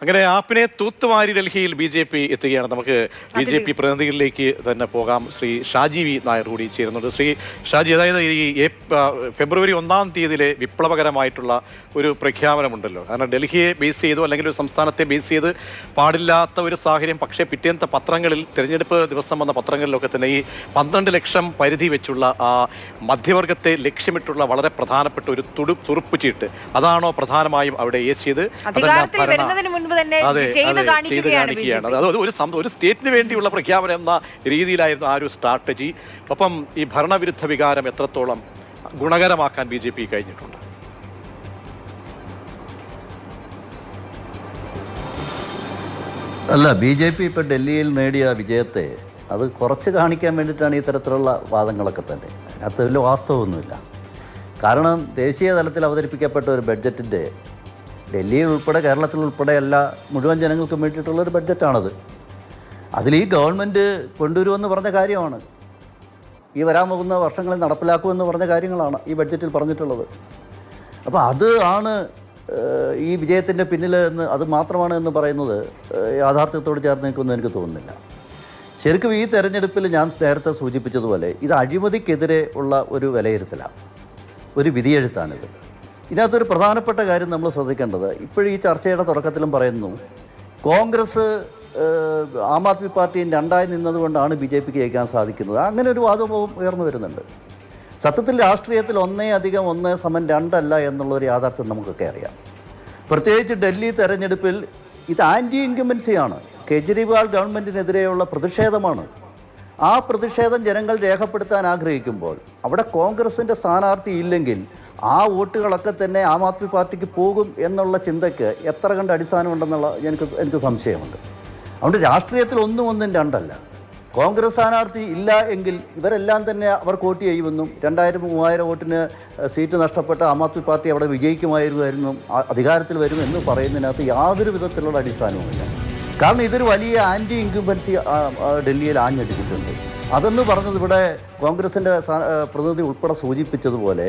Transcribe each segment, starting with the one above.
അങ്ങനെ ആപ്പിനെ തൂത്തുവാരി ഡൽഹിയിൽ B J P എത്തുകയാണ്. നമുക്ക് ബി ജെ പി പ്രതിനിധികളിലേക്ക് തന്നെ പോകാം. ശ്രീ ഷാജി വി നായർ കൂടി ചേരുന്നുണ്ട്. ശ്രീ ഷാജി അതായത് ഈ ഫെബ്രുവരി ഒന്നാം തീയതിയിലെ വിപ്ലവകരമായിട്ടുള്ള ഒരു പ്രഖ്യാപനമുണ്ടല്ലോ. കാരണം ഡൽഹിയെ ബേസ് ചെയ്തു അല്ലെങ്കിൽ ഒരു സംസ്ഥാനത്തെ ബേസ് ചെയ്ത് പാടില്ലാത്ത ഒരു സാഹചര്യം പക്ഷേ പിറ്റേന്നത്തെ പത്രങ്ങളിൽ തിരഞ്ഞെടുപ്പ് ദിവസം വന്ന പത്രങ്ങളിലൊക്കെ തന്നെ ഈ പന്ത്രണ്ട് ലക്ഷം പരിധി വെച്ചുള്ള ആ മധ്യവർഗത്തെ ലക്ഷ്യമിട്ടുള്ള വളരെ പ്രധാനപ്പെട്ട ഒരു തുടു തുറുപ്പ് ചീട്ട്. അതാണോ പ്രധാനമായും അവിടെ ഏച്ചിയത് അതെല്ലാം ഭരണ- മുൻപ് തന്നെ ചെയ്ത് കാണിക്കുകയാണ് അത് അത് ഒരു ഒരു സ്റ്റേറ്റിന് വേണ്ടിയുള്ള പ്രഖ്യാപനം എന്ന രീതിയിലായിരുന്നു ആ ഒരു സ്ട്രാറ്റജി ഒപ്പം ഈ ഭരണവിരുദ്ധ വികാരം എത്രത്തോളം ഗുണകരമാക്കാൻ ബി ജെ പി കഴിഞ്ഞിട്ടുണ്ട്. അല്ല ബി ജെ പി ഇപ്പോൾ ഡൽഹിയിൽ നേടിയ വിജയത്തെ അത് കുറച്ച് കാണിക്കാൻ വേണ്ടിയിട്ടാണ് ഈ തരത്തിലുള്ള വാദങ്ങളൊക്കെ തന്നെ. അതിനകത്ത് വലിയ വാസ്തവമൊന്നുമില്ല. കാരണം ദേശീയ തലത്തിൽ അവതരിപ്പിക്കപ്പെട്ട ഒരു ബഡ്ജറ്റിന്റെ ഡൽഹിയിൽ ഉൾപ്പെടെ കേരളത്തിൽ ഉൾപ്പെടെ എല്ലാ മുഴുവൻ ജനങ്ങൾക്കും വേണ്ടിയിട്ടുള്ളൊരു ബഡ്ജറ്റാണത്. അതിൽ ഈ ഗവൺമെന്റ് കൊണ്ടുവരുമെന്ന് പറഞ്ഞ കാര്യമാണ്. ഈ വരാൻ പോകുന്ന വർഷങ്ങളിൽ നടപ്പിലാക്കുമെന്ന് പറഞ്ഞ കാര്യങ്ങളാണ് ഈ ബഡ്ജറ്റിൽ പറഞ്ഞിട്ടുള്ളത്. അപ്പോൾ അത് ആണ് ഈ വിജയത്തിന്റെ പിന്നിൽ എന്ന് അത് മാത്രമാണ് എന്ന് പറയുന്നത് യാഥാർത്ഥ്യത്തോട് ചേർന്ന് നിൽക്കുമെന്ന് എനിക്ക് തോന്നുന്നില്ല. ശരിക്കും ഈ തെരഞ്ഞെടുപ്പിൽ ഞാൻ നേരത്തെ സൂചിപ്പിച്ചതുപോലെ ഇത് അഴിമതിക്കെതിരെ ഉള്ള ഒരു വിലയിരുത്തലാണ്. ഒരു വിധിയെഴുത്താണിത്. ഇതിനകത്തൊരു പ്രധാനപ്പെട്ട കാര്യം നമ്മൾ ശ്രദ്ധിക്കേണ്ടത്. ഇപ്പോഴും ഈ ചർച്ചയുടെ തുടക്കത്തിലും പറയുന്നു കോൺഗ്രസ് ആം ആദ്മി പാർട്ടിയും രണ്ടായി നിന്നതുകൊണ്ടാണ് ബി ജെ പിക്ക് ജയിക്കാൻ സാധിക്കുന്നത്. അങ്ങനെ ഒരു വാദവും ഉയർന്നു വരുന്നുണ്ട്. സത്യത്തിൽ രാഷ്ട്രീയത്തിൽ ഒന്നേ അധികം ഒന്ന് സമം രണ്ടല്ല എന്നുള്ളൊരു യാഥാർത്ഥ്യം നമുക്കൊക്കെ അറിയാം. പ്രത്യേകിച്ച് ഡൽഹി തെരഞ്ഞെടുപ്പിൽ ഇത് ആന്റി ഇൻകമ്പൻസിയാണ് കെജ്രിവാൾ ഗവൺമെന്റിനെതിരെയുള്ള പ്രതിഷേധമാണ് ആ പ്രതിഷേധം ജനങ്ങൾ രേഖപ്പെടുത്താൻ ആഗ്രഹിക്കുമ്പോൾ അവിടെ കോൺഗ്രസിന്റെ സ്ഥാനാർത്ഥി ഇല്ലെങ്കിൽ ആ വോട്ടുകളൊക്കെ തന്നെ ആം ആദ്മി പാർട്ടിക്ക് പോകും എന്നുള്ള ചിന്തയ്ക്ക് എത്ര കണ്ട് അടിസ്ഥാനമുണ്ടെന്നുള്ള എനിക്ക് എനിക്ക് സംശയമുണ്ട്. അതുകൊണ്ട് രാഷ്ട്രീയത്തിൽ ഒന്നും ഒന്നും രണ്ടല്ല. കോൺഗ്രസ് സ്ഥാനാർത്ഥി ഇല്ല എങ്കിൽ ഇവരെല്ലാം തന്നെ അവർ വോട്ട് ചെയ്യുമെന്നും രണ്ടായിരം മൂവായിരം വോട്ടിന് സീറ്റ് നഷ്ടപ്പെട്ട ആം ആദ്മി പാർട്ടി അവിടെ വിജയിക്കുമായിരുന്നു അധികാരത്തിൽ വരും എന്ന് പറയുന്നതിനകത്ത് യാതൊരു വിധത്തിലുള്ള അടിസ്ഥാനവുമില്ല. കാരണം ഇതൊരു വലിയ ആന്റി ഇൻക്യുംബൻസി ഡൽഹിയിൽ ആഞ്ഞടിച്ചിട്ടുണ്ട്. അതെന്ന് പറഞ്ഞത് ഇവിടെ കോൺഗ്രസിന്റെ പ്രതിനിധി ഉൾപ്പെടെ സൂചിപ്പിച്ചതുപോലെ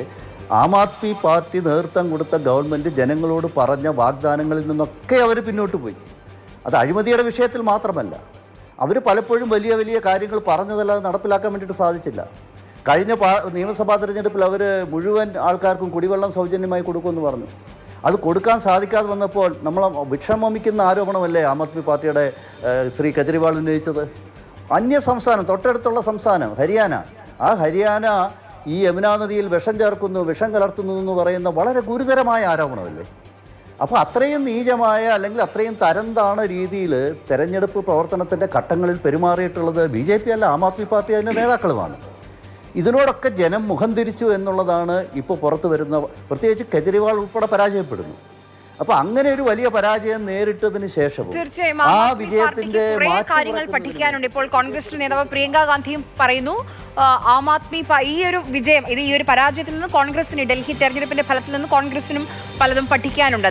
ആം ആദ്മി പാർട്ടി നേതൃത്വം കൊടുത്ത ഗവൺമെന്റ് ജനങ്ങളോട് പറഞ്ഞ വാഗ്ദാനങ്ങളിൽ നിന്നൊക്കെ അവർ പിന്നോട്ട് പോയി. അത് അഴിമതിയുടെ വിഷയത്തിൽ മാത്രമല്ല അവർ പലപ്പോഴും വലിയ വലിയ കാര്യങ്ങൾ പറഞ്ഞതല്ലാതെ നടപ്പിലാക്കാൻ വേണ്ടിയിട്ട് സാധിച്ചില്ല. കഴിഞ്ഞ നിയമസഭാ തെരഞ്ഞെടുപ്പിൽ അവർ മുഴുവൻ ആൾക്കാർക്കും കുടിവെള്ളം സൗജന്യമായി കൊടുക്കുമെന്ന് പറഞ്ഞു. അത് കൊടുക്കാൻ സാധിക്കാതെ വന്നപ്പോൾ നമ്മൾ വിക്ഷമിക്കുന്ന ആരോപണമല്ലേ ആം ആദ്മി പാർട്ടിയുടെ ശ്രീ കെജ്രിവാൾ ഉന്നയിച്ചത്? അന്യ സംസ്ഥാനം തൊട്ടടുത്തുള്ള സംസ്ഥാനം ഹരിയാന. ആ ഹരിയാന ഈ യമുനാ നദിയിൽ വിഷം ചേർക്കുന്നു വിഷം കലർത്തുന്നു എന്ന് പറയുന്ന വളരെ ഗുരുതരമായ ആരോപണമല്ലേ? അപ്പോൾ അത്രയും നീചമായ അല്ലെങ്കിൽ അത്രയും തരംതാണ രീതിയിൽ തെരഞ്ഞെടുപ്പ് പ്രവർത്തനത്തിന്റെ ഘട്ടങ്ങളിൽ പെരുമാറിയിട്ടുള്ളത് ബി ജെ പി അല്ല ആം ആദ്മി പാർട്ടി അതിന്റെ നേതാക്കളുമാണ്. ഇതിനോടൊക്കെ ജനം മുഖം തിരിച്ചു എന്നുള്ളതാണ് ഇപ്പോൾ പുറത്തു വരുന്ന പ്രത്യേകിച്ച് കെജ്രിവാൾ ഉൾപ്പെടെ പരാജയപ്പെടുന്നു. അപ്പൊ അങ്ങനെ ഒരു വലിയ പരാജയം നേരിട്ടതിന് ശേഷവും തീർച്ചയായും ആ വിജയത്തിന്റെ കാര്യങ്ങൾ പഠിക്കാനുണ്ട് ഇപ്പോൾ കോൺഗ്രസ് നേതാവ് പ്രിയങ്ക ഗാന്ധിയും പറയുന്നു ആ, ആദ്മി ഈ ഒരു വിജയം ഇത് ഈ ഒരു പരാജയത്തിൽ നിന്ന് കോൺഗ്രസിന് ഡൽഹി തെരഞ്ഞെടുപ്പിന്റെ ഫലത്തിൽ നിന്ന് കോൺഗ്രസിനും പലതും പഠിക്കാനുണ്ടെന്ന്.